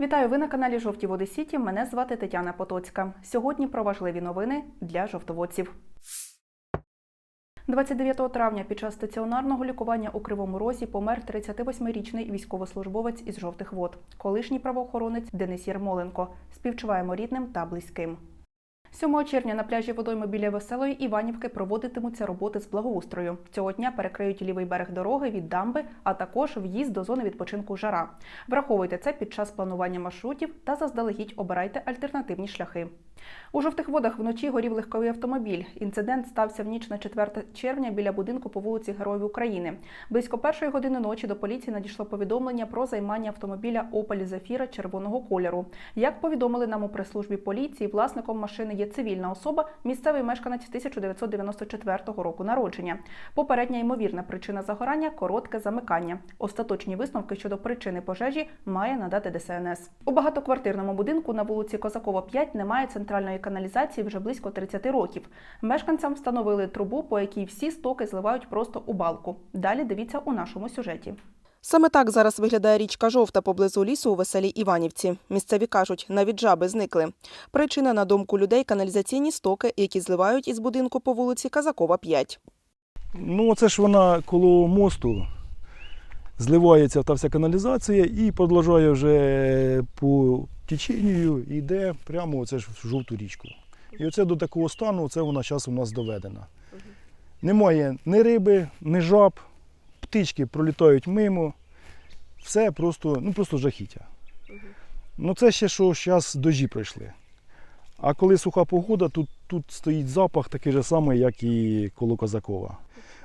Вітаю! Ви на каналі Жовті Води Сіті. Мене звати Тетяна Потоцька. Сьогодні про важливі новини для жовтоводців. 29 травня під час стаціонарного лікування у Кривому Розі помер 38-річний військовослужбовець із жовтих вод, колишній правоохоронець Денис Єрмоленко. Співчуваємо рідним та близьким. 7 червня на пляжі водойми біля Веселої Іванівки проводитимуться роботи з благоустрою. Цього дня перекриють лівий берег дороги від дамби, а також в'їзд до зони відпочинку жара. Враховуйте це під час планування маршрутів та заздалегідь обирайте альтернативні шляхи. У жовтих водах вночі горів легковий автомобіль. Інцидент стався в ніч на 4 червня біля будинку по вулиці Героїв України. Близько першої години ночі до поліції надійшло повідомлення про займання автомобіля Opel Zafira червоного кольору. Як повідомили нам у прес-службі поліції, власником машини є цивільна особа, місцевий мешканець 1994 року народження. Попередня ймовірна причина загорання коротке замикання. Остаточні висновки щодо причини пожежі має надати ДСНС. У багатоквартирному будинку на вулиці Козакова 5 немає центральної каналізації вже близько 30 років. Мешканцям встановили трубу, по якій всі стоки зливають просто у балку. Далі дивіться у нашому сюжеті. Саме так зараз виглядає річка Жовта поблизу лісу у Веселій Іванівці. Місцеві кажуть, навіть жаби зникли. Причина, на думку людей, каналізаційні стоки, які зливають із будинку по вулиці Казакова 5. Ну, це ж вона коло мосту зливається та вся каналізація і продовжує вже по теченню і йде прямо оце ж в жовту річку. І оце до такого стану, це вона зараз у нас доведена. Немає ні риби, ні жаб, птички пролітають мимо. Все просто, ну просто жахіття. Ну це ще що зараз дожі пройшли. А коли суха погода, тут, тут стоїть запах такий же самий, як і коло Козакова.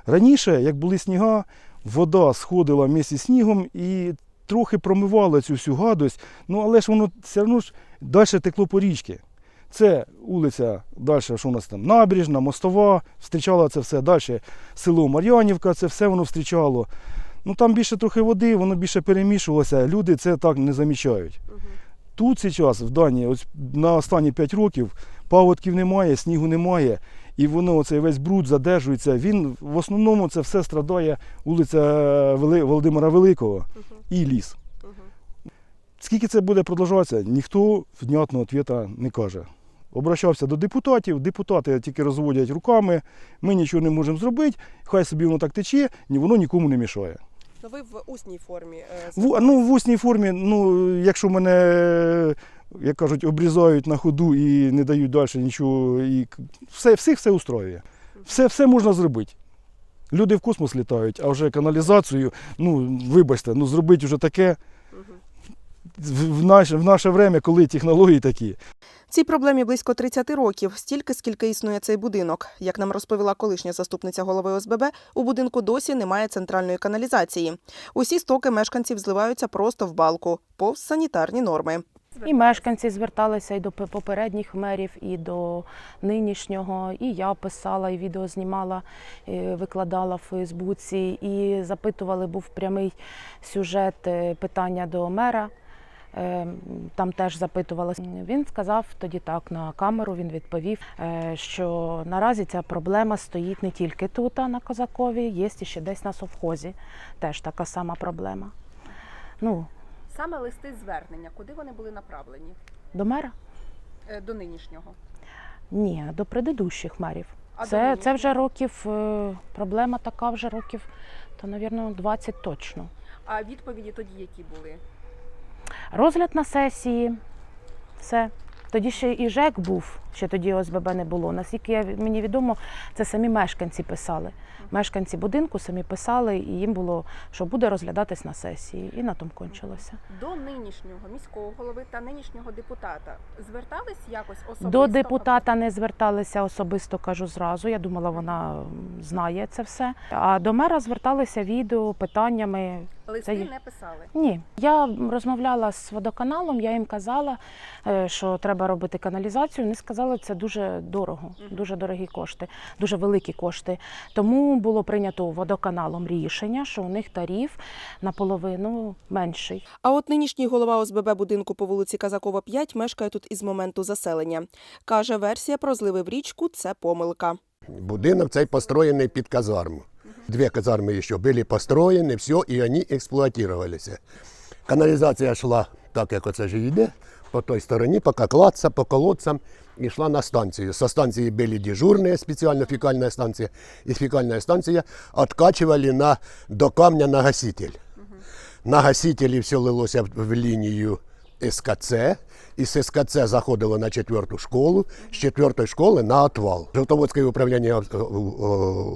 Раніше, як були сніга, вода сходила місці снігом і трохи промивала цю всю гадость, ну але ж воно все одно ж далі текло по річці. Це вулиця, далі, що у нас там набережна, мостова, зустрічало це все далі. Село Мар'янівка, це все воно зустрічало. Ну там більше трохи води, воно більше перемішувалося, люди це так не замічають. Тут зараз, в Данії, ось на останні 5 років, паводків немає, снігу немає, і воно оцей весь бруд задержується. Він в основному це все страдає вулиця Вели- Володимира Великого і ліс. Скільки це буде продовжуватися, ніхто внятного відповіді не каже. Обращався до депутатів, депутати тільки розводять руками, ми нічого не можемо зробити, хай собі воно так тече, воно нікому не мішає. Ну ви в усній формі. В, ну, в усній формі, ну, якщо мене, як кажуть, обрізають на ходу і не дають далі нічого, і все, всіх все устроює. Все, все можна зробити. Люди в космос літають, а вже каналізацію, ну, вибачте, ну зробити вже таке в, наше, в наше время, коли технології такі. Цій проблемі близько 30 років, стільки, скільки існує цей будинок. Як нам розповіла колишня заступниця голови ОСББ, у будинку досі немає центральної каналізації. Усі стоки мешканців зливаються просто в балку, повз санітарні норми. І мешканці зверталися і до попередніх мерів, і до нинішнього. І я писала, і відео знімала, і викладала в Фейсбуці. І запитували, був прямий сюжет е, питання до мера. Е, Там теж запитували. Він сказав тоді так на камеру. Він відповів, е, що наразі ця проблема стоїть не тільки тут, а на Козакові, є ще десь на совхозі. Теж така сама проблема. Ну, Саме листи звернення, куди вони були направлені? до мера. Е, До нинішнього. Ні, до предыдущих мерів. А до це, вже років, е, проблема така вже років, та, мабуть, 20 точно. А відповіді тоді які були? Розгляд на сесії, все. Тоді ще і ЖЕК був, ще тоді ОСББ не було. Наскільки я, мені відомо, це самі мешканці писали. Мешканці будинку самі писали, і їм було, що буде розглядатись на сесії. І на тому кончилося. До нинішнього міського голови та нинішнього депутата звертались якось особисто? До депутата не зверталися особисто, кажу зразу. Я думала, вона знає це все. А до мера зверталися відео, питаннями. Листи Це не писали. Ні, я розмовляла з водоканалом, я їм казала, е, що треба робити каналізацію. Вони сказали, це дуже дорого, дуже дорогі кошти, дуже великі кошти. Тому було прийнято водоканалом рішення, що у них тариф наполовину менший. А от нинішній голова ОСББ будинку по вулиці Казакова 5 мешкає тут із моменту заселення. Каже, версія про зливи в річку це помилка. Будинок цей построєний під казарму. Дві казарми ще були построєні, все, і вони експлуатувалися. Каналізація йшла так як оце ж йде, по той стороні, поки клаця, по колодцям, йшла на станцію. Со станції були дежурні, спеціально фекальна станція, і фекальна станція відкачували на, до камня на гаситель. На гасителі все лилося в- лінію СКЦ, і з СКЦ заходило на четверту школу, з четвертої школи на отвал. Жовтоводське управління, е, е,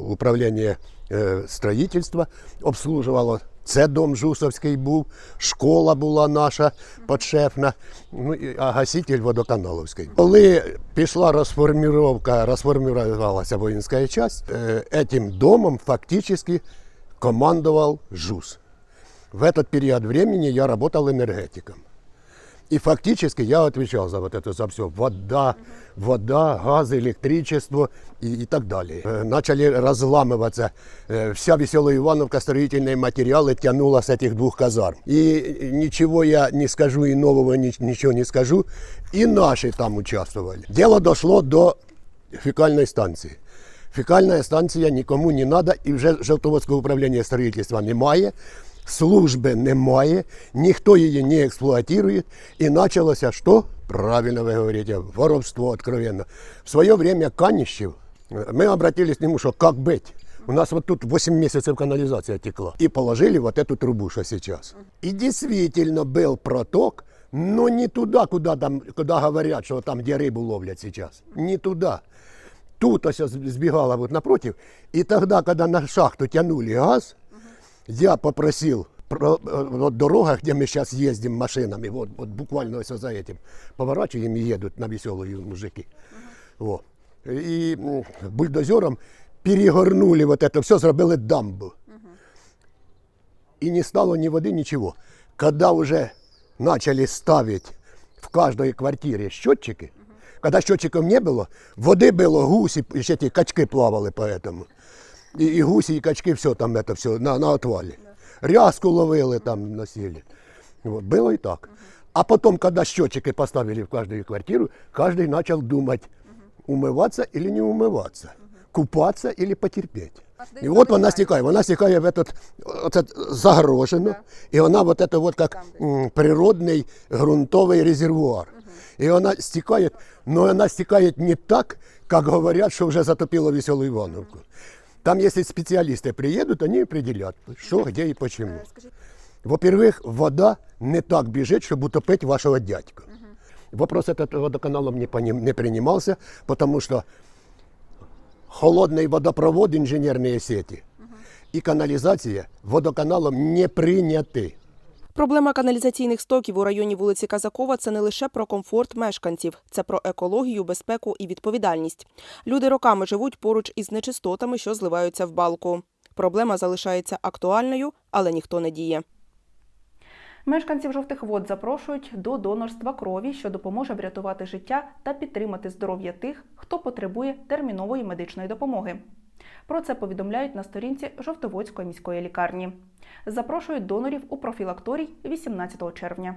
управління е, строїтельства обслужувало. Це дом Жусовський був, школа була наша подшефна, ну, а гаситель водоканаловський. Коли пішла розформіровка, розформувалася воїнська частина, цим домом фактично командував ЖУС. В этот период времени я работал энергетиком. И фактически я отвечал за вот это, за все. Вода, вода, газ, электричество и, и так далее. Э, Начали разламываться. Э, Вся веселая Ивановка, строительные материалы тянула с этих двух казарм. И ничего я не скажу, и нового ни- ничего не скажу. И наши там участвовали. Дело дошло до фекальной станции. Фекальна станція нікому не треба, і вже Жовтоводського управління строїтельства немає, служби немає, ніхто її не експлуатує. І почалося що? Правильно ви говорите, воровство откровенно. В своє время Каніщев, ми обратились к нему, що як бить? У нас вот тут 8 месяцев канализация текла. И положили вот эту трубу, что сейчас. И действительно был проток, но не туда, куда, там, куда говорят, что там, где рыбу ловлят сейчас. Не туда. Тут ось сбегала вот напротив. И тогда, когда на шахту тянули газ, я попросил про, э, вот дорога, где мы сейчас ездим машинами, вот, вот буквально ось за этим, поворачиваем и едут на веселые мужики. Вот. И м, бульдозером перегорнули вот это все, зробили дамбу. И не стало ни воды, ничего. Когда уже начали ставить в каждой квартире счетчики, когда счетчиков не было, воды было, гуси, еще эти качки плавали поэтому. И, и гуси, и качки, все там это все на, на отвале. Рязку ловили там, носили. Вот, было и так. А потом, когда счетчики поставили в каждую квартиру, каждый начал думать, умываться или не умываться, купаться или потерпеть. І от вона стікає, вона стікає в этот, оце загорожено, і вона вот это вот как м, природний ґрунтовий резервуар. І вона стікає, но вона стікає не так, как говорят, що вже затопило веселу Івановку. Там, если специалисты приедут, они определят, что, где и почему. Во-первых, вода не так бежит, чтобы утопить вашего дядьку. Вопрос этот водоканалом не, не принимался, потому что холодный водопровод, инженерные сети и канализация водоканалом не приняты. Проблема каналізаційних стоків у районі вулиці Казакова це не лише про комфорт мешканців, це про екологію, безпеку і відповідальність. Люди роками живуть поруч із нечистотами, що зливаються в балку. Проблема залишається актуальною, але ніхто не діє. Мешканців жовтих вод запрошують до донорства крові, що допоможе врятувати життя та підтримати здоров'я тих, хто потребує термінової медичної допомоги. Про це повідомляють на сторінці Жовтоводської міської лікарні. Запрошують донорів у профілакторій 18 червня.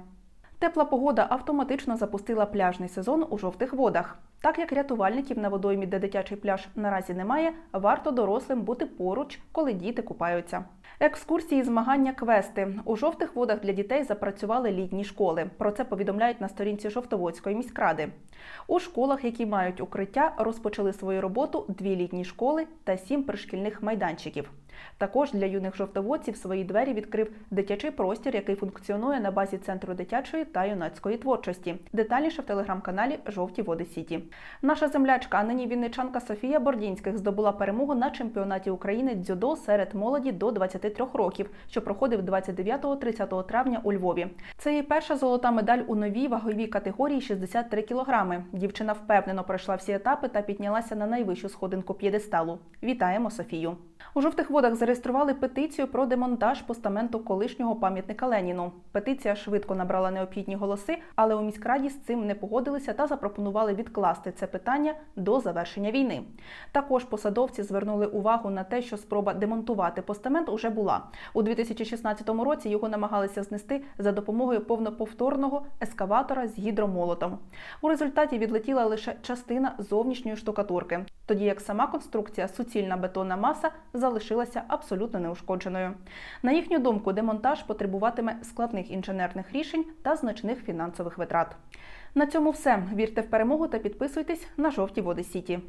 Тепла погода автоматично запустила пляжний сезон у жовтих водах. Так як рятувальників на водоймі, де дитячий пляж наразі немає, варто дорослим бути поруч, коли діти купаються. Екскурсії, змагання, квести у жовтих водах для дітей запрацювали літні школи. Про це повідомляють на сторінці Жовтоводської міськради. У школах, які мають укриття, розпочали свою роботу дві літні школи та сім пришкільних майданчиків. Також для юних жовтоводців свої двері відкрив дитячий простір, який функціонує на базі центру дитячої та юнацької творчості. Детальніше в телеграм-каналі Жовті Води Сіті. Наша землячка, а нині вінничанка Софія Бордінських здобула перемогу на чемпіонаті України дзюдо серед молоді до 23 років, що проходив 29-30 травня у Львові. Це її перша золота медаль у новій ваговій категорії 63 кілограми. Дівчина впевнено пройшла всі етапи та піднялася на найвищу сходинку п'єдесталу. Вітаємо Софію! У жовтих водах зареєстрували петицію про демонтаж постаменту колишнього пам'ятника Леніну. Петиція швидко набрала необхідні голоси, але у міськраді з цим не погодилися та запропонували відкласти це питання до завершення війни. Також посадовці звернули увагу на те, що спроба демонтувати постамент уже була. У 2016 році його намагалися знести за допомогою повноповторного ескаватора з гідромолотом. У результаті відлетіла лише частина зовнішньої штукатурки. Тоді як сама конструкція суцільна бетонна маса залишилася абсолютно неушкодженою. На їхню думку, демонтаж потребуватиме складних інженерних рішень та значних фінансових витрат. На цьому все. Вірте в перемогу та підписуйтесь на жовті води Сіті.